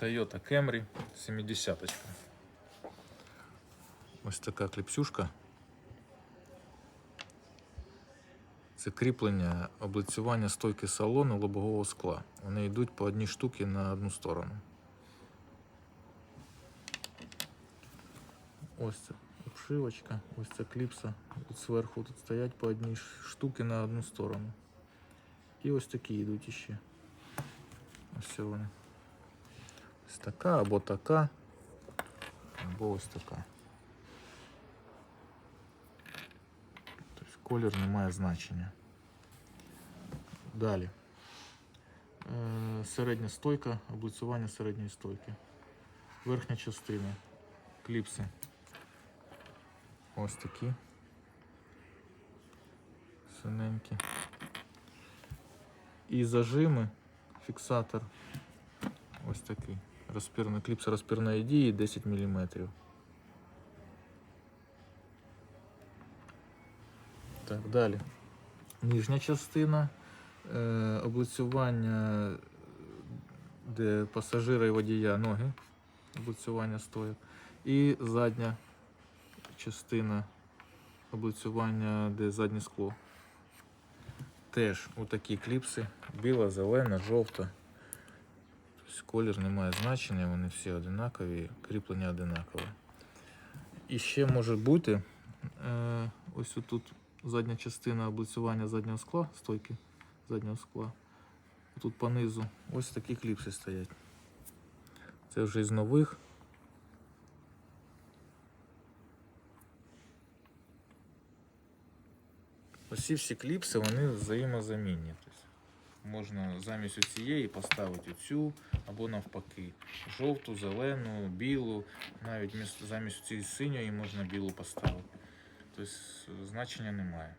Toyota Camry 70 -очка. Ось така кліпсюшка. Це кріплення облицювання стойки салону лобового скла. Вони йдуть по одній штуці на одну сторону. Ось це обшивочка, ось ця кліпса. Тут зверху тут стоять по одній штуці на одну сторону. І ось такі йдуть іще. Ось вони. Ось така або така, або ось така. Тобто колір не має значення. Далі. Е, Середня стойка, облицювання середньої стойки. Верхня частина. Кліпси. Ось такі. Синенькі. І зажими, фіксатор. Ось такий. Розпірна кліпса розпірної дії 10 мм. Так, далі. Нижня частина. Е, облицювання, де пасажира і водія ноги. Облицювання стоїть. І задня частина облицювання, де заднє скло. Теж отакі кліпси. Біла, зелена, жовта. Тобто колір не має значення, вони всі одинакові, кріплення одинакове. І ще може бути е, ось тут задня частина облицювання заднього скла, стойки заднього скла. Тут понизу ось такі кліпси стоять. Це вже із нових. Ось ці всі кліпси вони взаємозамінні. Можна замість цієї поставити цю або навпаки. Жовту, зелену, білу, навіть замість цієї синьої можна білу поставити. Тобто значення немає.